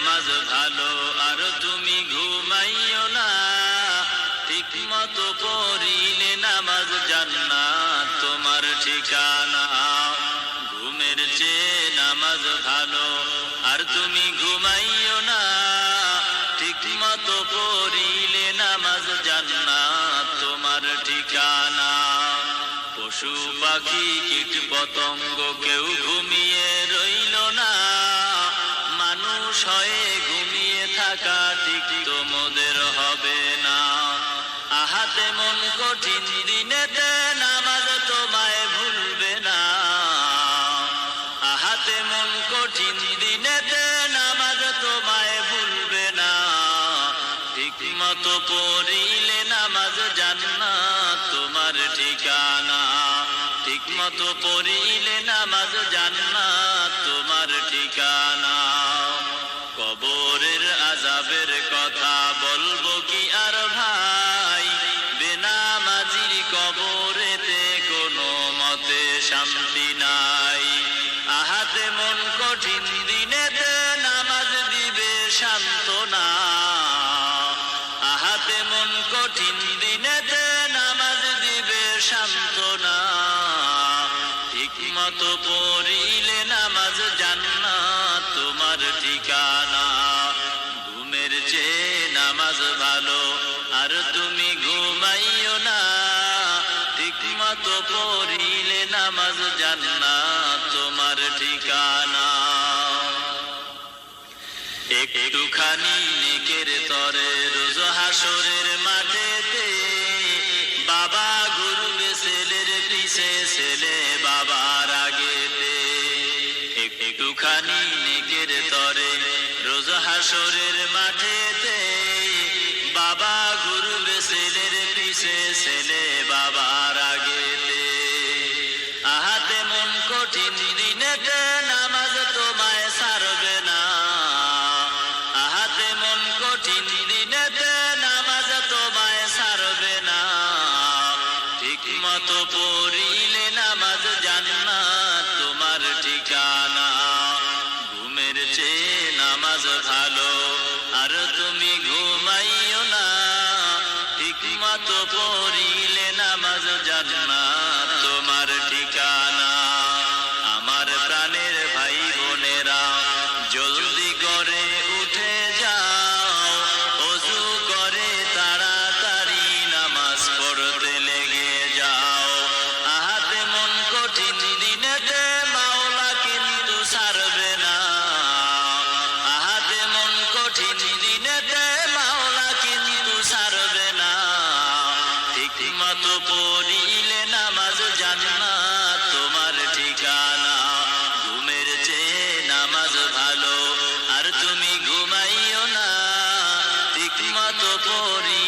নামাজ ভালো, আর তুমি ঘুমাইও না। ঠিক মতো পড়িলে নামাজ জান্নাত তোমার ঠিকানা। ঘুমের চেয়ে নামাজ ভালো, আর তুমি ঘুমাইও না। ঠিক মতো পড়িলে নামাজ জান্নাত তোমার ঠিকানা। পশু পাখি কীট পতঙ্গ কেউ ঘুমিয়ে রইল থাকা তোমাদের হবে না। আহাতে মন কঠিন দিনেতে নামাজ তোমায় ভুলবে না। আহাতে মন কঠিন দিনেতে নামাজ তোমায় ভুলবে না। ঠিক মতো পড়িলে নামাজ জান্নাত তোমার ঠিকানা। ঠিক মতো পড়িলে নামাজ জান্নাত তোমার ঠিকানা। কঠিন দিনেতে নামাজ দিবে শান্তনা ঠিক মতো পড়িলে নামাজ জান্নাত, তোমার ঠিকানা। ঘুমের নামাজ ভালো, আর তুমি ঘুমাইও না। ঠিক মতো পড়িলে নামাজ জান্নাত, তোমার ঠিকানা। একটুখানি নেকের তরে বাবা ঘুরবে ছেলের পিছে ছেলে বাবার আগেতে একটুখানি নেকের তরে রোজ হাসরের মাঠেতে। বাবা ঘুরবে ছেলের পিছে ছেলে বাবার ঠিক মতো পড়িলে নামাজ জান্নাত। ঠিক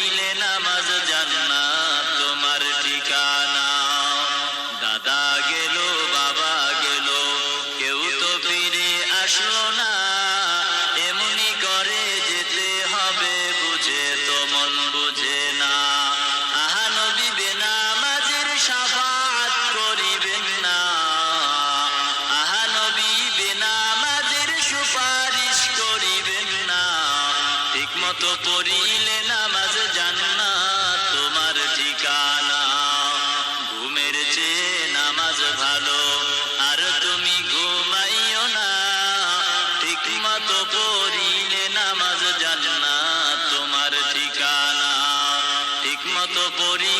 মতো পড়িলে নামাজ জান্না তোমার ঠিকানা। ঘুমের নামাজ ভালো, আর তুমি ঘুমাইও না। ঠিক মতো পড়িলে নামাজ জান্না তোমার ঠিকানা। ঠিক মতো নামাজ